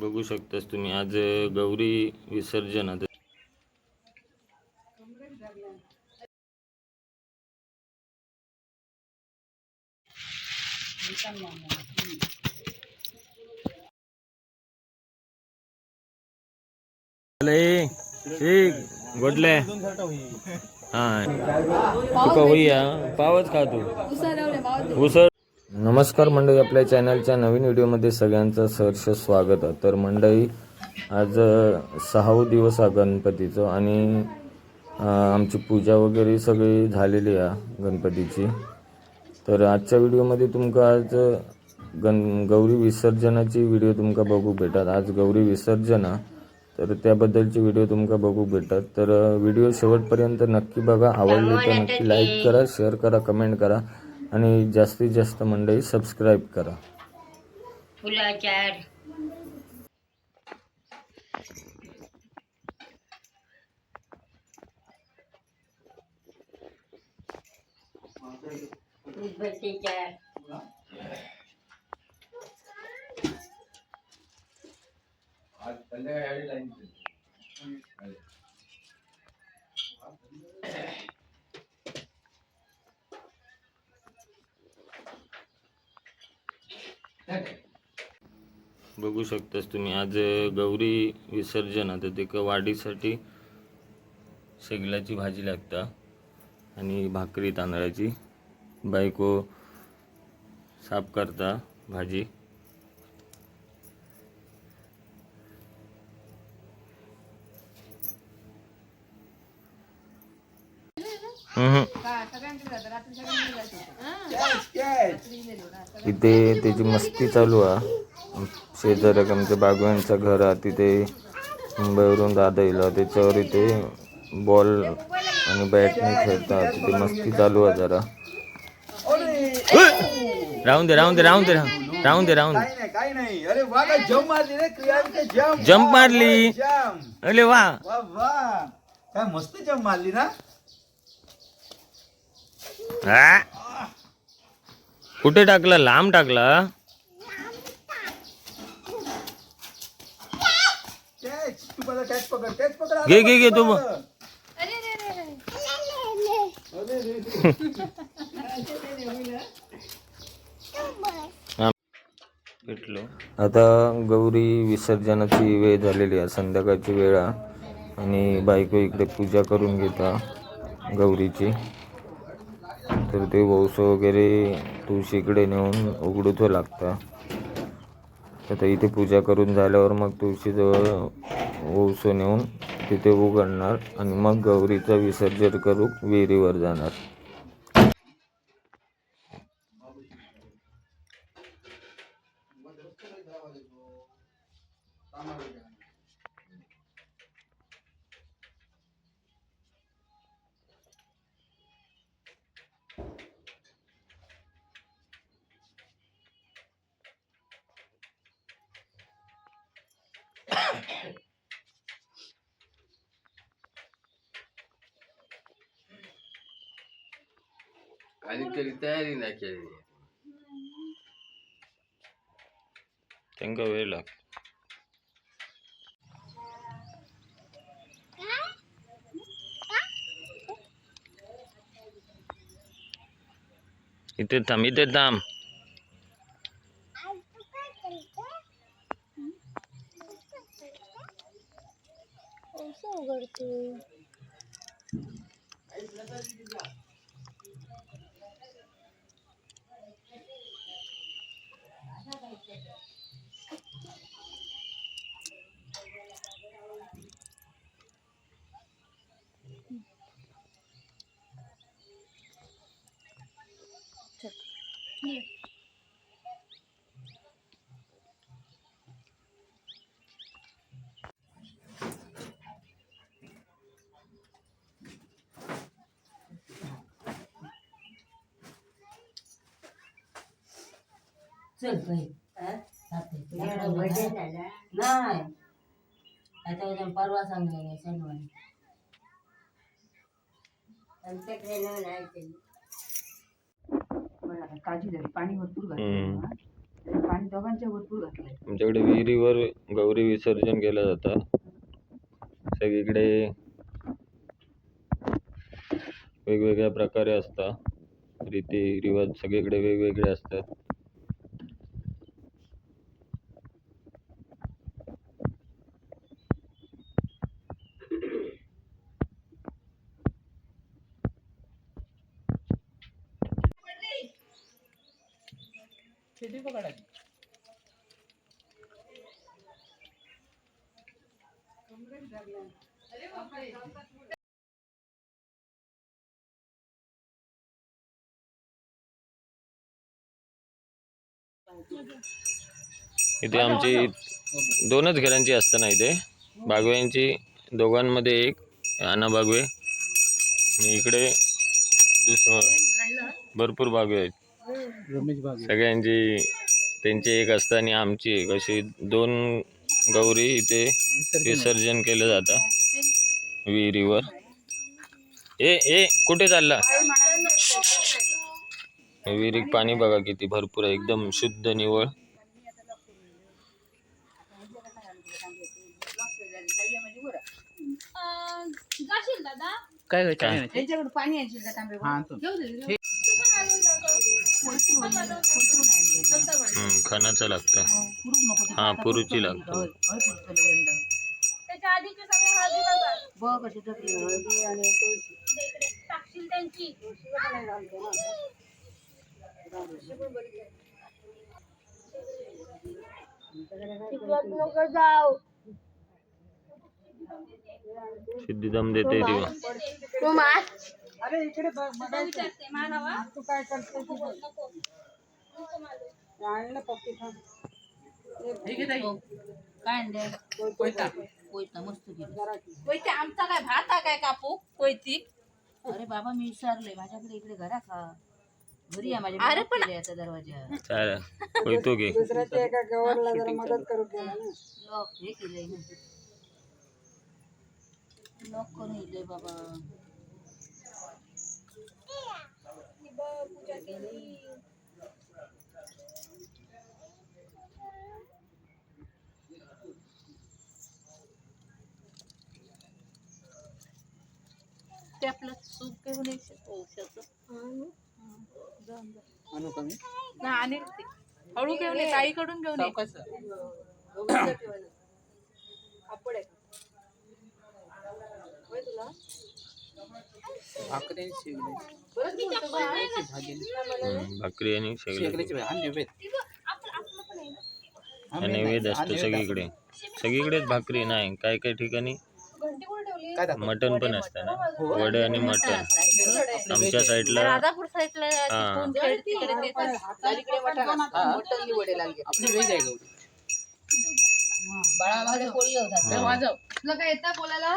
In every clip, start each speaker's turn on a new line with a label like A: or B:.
A: बघू शकतास तुम्ही. आज गौरी विसर्जन. आता गोडले. हा तुका होईया पावच खा तू. उसळ नमस्कार मंडळी आपल्या चॅनलच्या नवीन व्हिडिओमध्ये सगळ्यांचं सहर्ष स्वागत. आहे तर मंडळी आज सहावं दिवस आहे गणपतीचं आणि आमची पूजा वगैरे सगळी झालेली आहे गणपतीची. तर आजच्या व्हिडिओमध्ये तुमका आज गण गौरी विसर्जनाची व्हिडिओ तुमका बघू भेटत. आज गौरी विसर्जन. तर त्याबद्दलची व्हिडिओ तुमका बघू भेटत. तर व्हिडिओ शेवटपर्यंत नक्की बघा. आवडली तर नक्की लाईक करा शेअर करा कमेंट करा. आणि जास्तीत जास्त मंडळी सबस्क्राईब करा.
B: फुलाचार. उदबत्तीचार.
A: बघू शकतास तुम्ही आज गौरी विसर्जन आता ते वाढीसाठी शेगलाची भाजी लागता आणि भाकरी तांदळाची. बायको साफ करता भाजी हम्म. इथे त्याची मस्ती चालू आहे शेजाऱ्या आमच्या बागवांचं घर आहे तिथे मुंबईवरून दादा येईल त्याच्यावर इथे बॉल आणि बॅटने खेळतात. तिथे मस्ती चालू आहे जरा. राहून दे राहून दे राहून दे राहून दे राहून दे.
C: मारली
A: जंप मारली. अरे वा.
C: काय मस्त जम्प मारली ना?
A: कुठे टाकला? लांब टाकला?
C: कॅच तू मला कॅच पकड कॅच पकड.
A: घे, घे, घे, तू. भेटलो. आता गौरी विसर्जनाची वेळ झालेली आहे संध्याकाळची वेळ आहे. आणि बायको इकडे पूजा करून घेता गौरीची. तर ते वौस वगैरे तुळशीकडे नेऊन उघडूचं लागतं. आता इथे पूजा करून झाल्यावर मग तुळशीजवळ वौस नेऊन तिथे उघडणार आणि मग गौरीचं विसर्जन करू विहिरीवर जाणार.
D: काहीतरी तयारी नाही केली
A: त्यांना वेळ लागतो इथे थांब इथे थांब
B: चल बाई नाही आता उद्या परवा सांगले शनिवारी.
E: आमच्याकडे नवीन आहे ते.
F: काळजी झाली पाणी भरपूर
A: हम्म.
F: घातलं
E: पाणी दोघांच्या भरपूर घातलंय.
A: आमच्याकडे विहिरीवर गौरी विसर्जन केलं जातं. सगळीकडे वेगवेगळ्या प्रकारे असतात रीती रिवाज सगळीकडे वेगवेगळे असतात. इथे आमची दोनच घरांची असताना इथे. बागव्यांची दोघांमध्ये एक अण्णा बागवे. आणि इकडे दुसरं भरपूर बागवे आहेत. सगळ्यांची त्यांची एक असतं आणि आमची एक. अशी दोन गौरी इथे विसर्जन. केलं जातं. विहिरीवर. ए ए कुठे चालला? विहिरीत पाणी बघा किती भरपूर आहे. एकदम शुद्ध निवळ
C: काय
A: काय?
E: त्यांच्याकडे पाणी आणशील का तांबे घेऊ दे घेऊ दे. कोळती वडील, कोळतीहून आणलेलं.
A: हम्म, खानाचं लागतं
E: मग पुरूक नको ते
A: हा, पुरूची लागतो.
E: होय, होय पुरतं यंदा.
B: त्याच्या आधीचे सगळे हळदी बघा
E: बघ कशी टाकली हळदी आणि तुळशी.
B: ते इकडे टाकशील त्यांची जाऊ
A: सिद्धी दम देते ती
B: मार
C: अरे इकडे बघ
B: विचारते मारावा
C: तू काय करते आणलं पप्पी थांब
E: कोयता. मस्त केली.
B: आमचा काय भात हा काय कापू? कोयती.
E: अरे बाबा मी विचारलंय माझ्याकडे इकडे घरा खा घरी या माझ्या
B: अरे पण-
E: आता दरवाज़ा.
A: चालेल. होतो
C: दुसऱ्याच्या एका गवरला जरा मदत करू केला ना
E: लॉक हे केलंय ना. लॉक करून बाबा.
B: ते आपलं सूप घेऊन यायचं
C: आणू? कमी
B: ना आणि हळू घेऊन ये ताईकडून घेऊन ये.
C: शेगली
A: हम्म, भाकरी आणि शेगडी.
C: शेगलीची हा नैवेद.
A: हा नैवेद्य असतो सगळीकडे. सगळीकडेच भाकरी नाही. काही काही ठिकाणी? मटण पण असतं ना. वडे आणि मटण. आमच्या साईडला हा.
E: बाळा
A: हा.
B: बोलायला?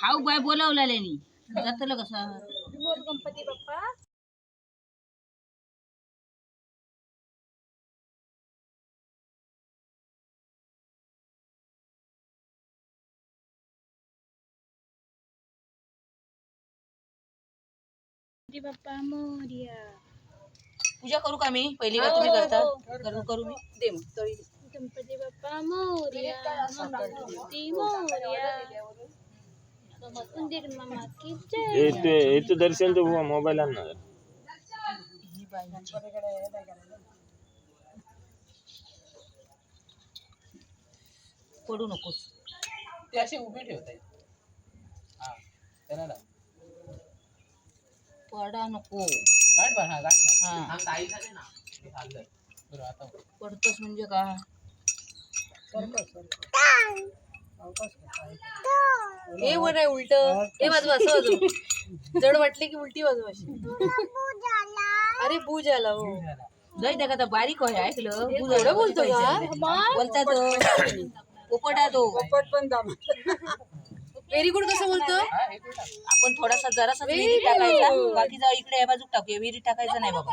E: खाऊ बाय बोलावलेले नी. जातलं कसा
B: गणपती बाप्पा. बाप्पा मोरया.
E: पूजा करू का मी? पहिली का तुम्ही करता? करू करू मी. दे मग.
B: गणपती बाप्पा मोरया. गणपती मोरया.
A: मोबाईल आणणार
E: ही बाई पडू नकोस
C: ती अशी उभी ठेवता हा.
E: पडा नको
C: गाठ बांध, हा गाठ.
E: हा.
C: आई झाले ना. बरं, आता
E: पडतोस म्हणजे का
B: हे वर आहे उलट. हे बाजू असं बाजू जड वाटले की उलटी बाजू अशी. अरे बूज आला हो.
E: जाई त्या का बारीक आहे ऐकलं बुज
B: एवढं बोलतो का
E: बोलता तो. पोपटा तो.
B: व्हेरी गुड कसं बोलतो.
E: आपण थोडासा जरासा विहिरीत टाकायचा. बाकीचा इकडे या बाजूक टाकूया. विहिरीत टाकायचं नाही बाबा.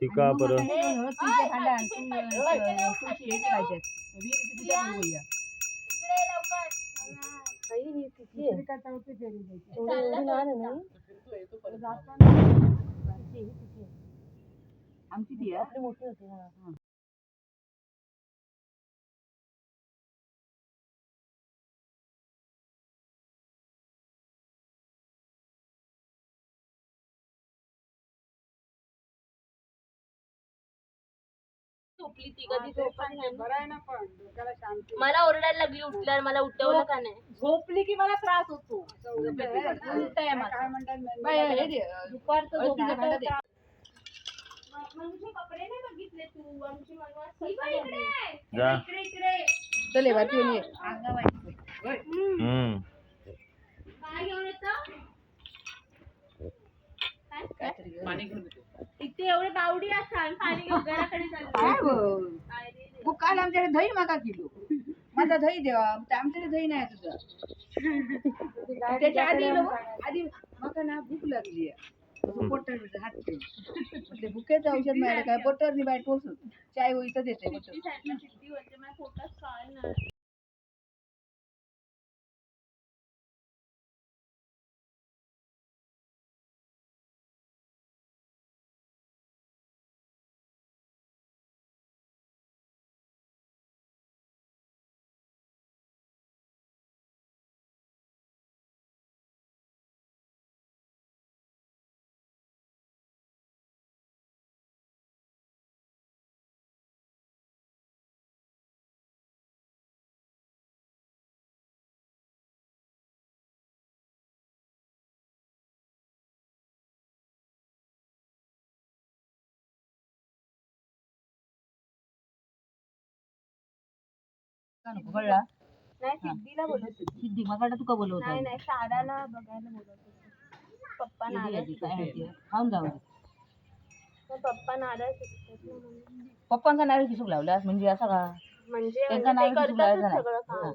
E: ठेवलं
A: तिका परत
E: आमची ती मोठी होती
B: झोपली ती कधी झोपत नाही मला ओरडायला लागली उठल्यावर मला उठवलं का नाही?
E: झोपली की मला त्रास होतो. दुपारचं झोपीचं भांडं दे.
A: जा.
E: चल एव्हा तू ये.
A: हम्म.
C: पाणी घेऊन येतो.
B: इथे एवढे बावडी असतात पाणी घेऊन घराकडे चाललो.
E: काय गं? मग काल आमच्याकडे दही मागा किलो. माझा दही देवा तर आमच्याकडे दही नाही आहे तुझं. त्याच्या आधी लो, आधी माका ना भूक लागली पोटर हात. म्हटले भुकेचं औषध मिळालं काय पोटर बाय टोचून चाय इथं देते बटर.
B: ती साईडला शिट्टी होते माझ्या पोटात कळ
E: का? नको कळला?
B: नाही सिद्धीला बोलत होती.
E: सिद्धी मगाडा तुका बोलवत
B: नाही नाही साराला बघायला बोलत होती. पप्पा नाराज
E: खाऊन जाऊ दे.
B: मग पप्पा नाराज होते ना म्हणून.
E: पप्पांचा नारळ किसूक लावलास? म्हणजे असं का?
B: म्हणजे
E: त्यांचा
B: म्हणजे ते
E: नारळ किसूक
B: करतातच
E: लावायचा
B: सगळं
E: नाही
B: काम.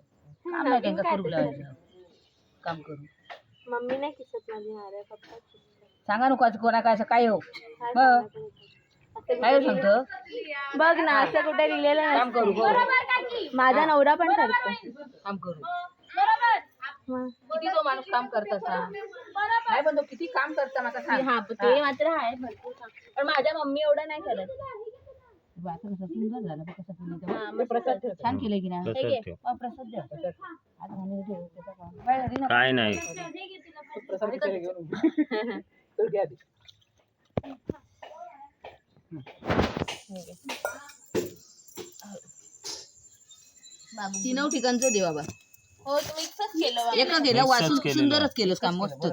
E: नाही त्यांचा करू लावायचं. काम करू.
B: मम्मी नाही किसत माझी नारळ पप्पा.
E: सांगा नको आज कोणा काय असं काय हो.
B: सांगायचं नाही.
E: काय सांगतो?
B: बघ ना असं कुठे लिहिलेलं
E: काम. करू बरोबर
B: माझा नवरा पण करतो.
E: काम करू. किती तो माणूस काम करत असा? नाही पण तो किती काम करता मला सांग.
B: हा ते मात्र आहे भरपूर काम. पण माझ्या मम्मी एवढं नाही करत.
E: बा, आता कसं सुंदर झालं बघ कसं फुललं
B: हा,
E: ते.
B: मस्त.
E: प्रसाद ठेव. छान केलंय की नाही?
A: प्रसाद ठेव.
E: अ, प्रसाद द्या आज घालून ठेव, त्याचं काम. काय
A: नाही.
C: प्रसाद घेऊन घ्या.
E: तीनव ठिकाणचं दे बाबा.
B: हो तू मिक्सच केलं.
E: एका केलं वाचून
A: केलेलं.
E: सुंदरच केलंस काम मस्त.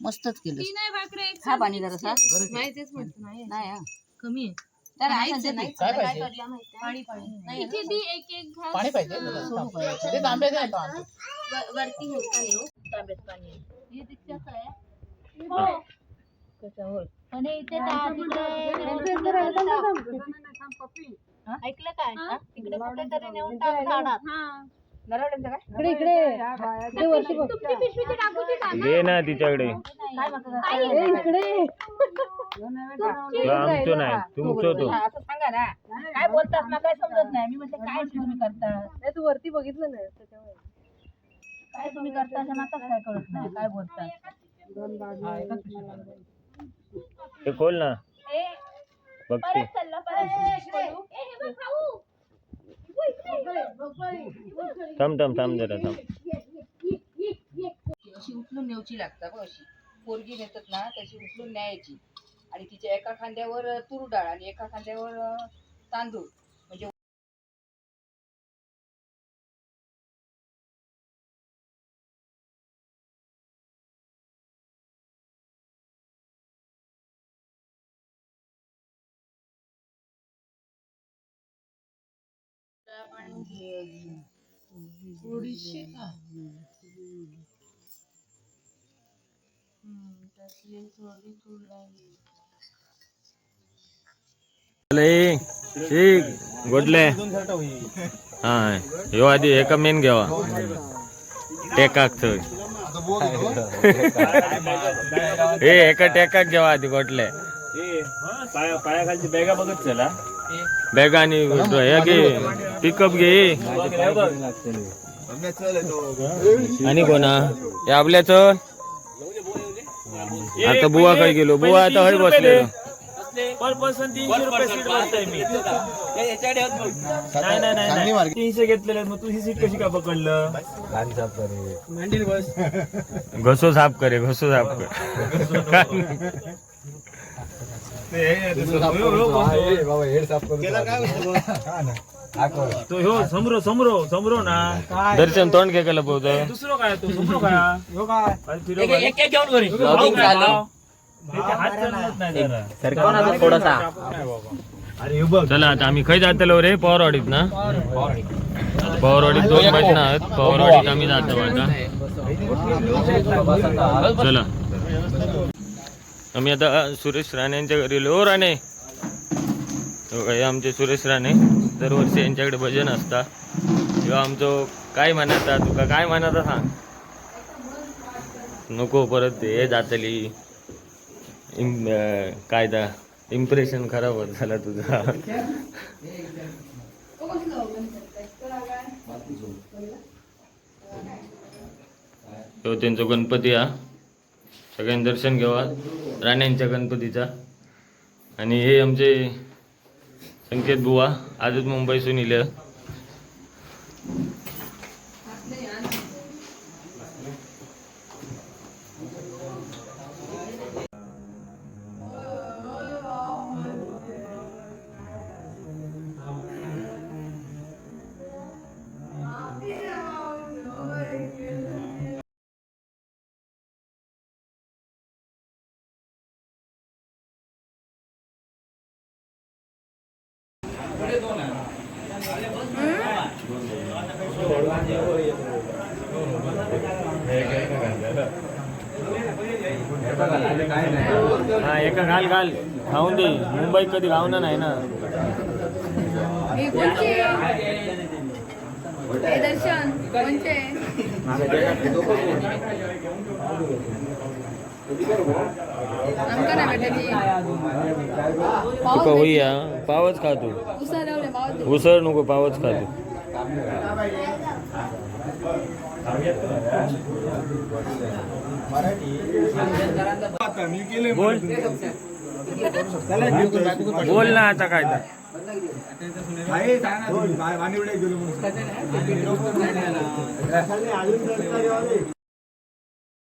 E: मस्तच केलं हा पाणी जरा
B: माहितीच म्हणतो नाही
E: नाही हा.
B: कमी आहे.
E: तर आईचं नाही.
C: काय
B: काय
C: पाहिजे?
B: करला माहिती पाणी पाणी. एक एक घास
C: पाणी पाहिजे ते तांबे दे तो आणतो.
B: व- वरती होता नाही हो. तांब्यात पाणी आहे. हे तिच्याच आहे.
E: कसं होय
B: पण इथे तिकडे हा? ऐकलं काय? तिकडे कुठेतरी नेऊन टाक झाडात.
E: नरवड्यांचं काय? इकडे इकडे.
B: तुमची पिशवी ती टाकू ती टाक.
A: दे ना तिच्याकडे.
E: काय म्हणतात
A: तो आमचं नाही तुमचं तो.
E: हा, असं सांगा ना. काय बोलतात ना काय समजत नाही. मी म्हटलं काय तुम्ही करता?
B: तू वरती बघितलं नाही त्याच्यामुळे
E: काय तुम्ही करता? असं नाताच काय कळत नाही. काय
C: हा, एकाच पिशवीत.
A: ते खोल ना. बघते. थांब थांब थांब जरा थांब.
E: अशी उचलून न्यायची लागतात बघ अशी. पोरगी नेतात ना तशी उचलून न्यायची. आणि तिच्या एका खांद्यावर तूर डाळ आणि एका खांद्यावर
A: ठीक गोडले. हा ह्यो आधी एका मेन घेवा? टेकाक थंय हे एका टेकाक घेवा आधी गोटले
F: पायाखालची बॅगा बघत चला.
A: बॅग आणि हे घे पिकअप घे आणि कोणा हे आपल्या चल आता बुवा काय गेलो बुवा आता हय बसले
F: पर पर्सन तीनशे रुपये सीट भरतोय मी नाही नाही नाही, नाही तीनशे घेतलेले मग तू ही सीट कशी का पकडलं
A: घसो साफ करे घसो साफ कर
F: तो ह्यो समरो समरो समरो ना.
A: दर्शन तोंड घे केलं पोहत
F: दुसरं काय तो समरो काय? काय?
C: थोडासा?
F: हे बघ.
A: चला आता आम्ही खय जातलो रे? पवारवाडीत ना? पवारवाडीत दोन भजन आहेत. पवारवाडीत आम्ही जातो आता. चला. आम्ही आता सुरेश राणे यांच्या घरी गेलो हो, राणे. हो आमचे सुरेश राणे. दरवर्षी यांच्याकडे भजन असता. किंवा आमचं काय म्हणता तुका काय म्हणता सांग. नको परत हे जातली. इम काय दा इम्प्रेशन खराब होत झाला तुझा. तो त्यांचा गणपती हा. सगळ्यांनी दर्शन घ्यावा. राण्यांच्या गणपतीचा. आणि हे आमचे संकेत बुवा आजच मुंबईसून इले. हा एका घाल घाल. खाऊन दे. मुंबईत कधी खाऊन नाही ना.
E: दर्शन
A: तुका होईया पावच खा तू.
E: उसळ
A: नको पावच खा तू. बोल बोल ना आता काय तर.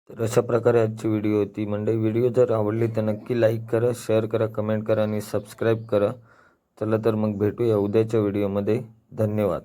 A: तर अशा प्रकारे आजची व्हिडिओ होती. म्हणजे मंडळी व्हिडिओ जर आवडली तर नक्की लाईक करा शेअर करा कमेंट करा आणि सबस्क्राईब करा. चला तर मग भेटूया उद्याच्या व्हिडिओमध्ये धन्यवाद.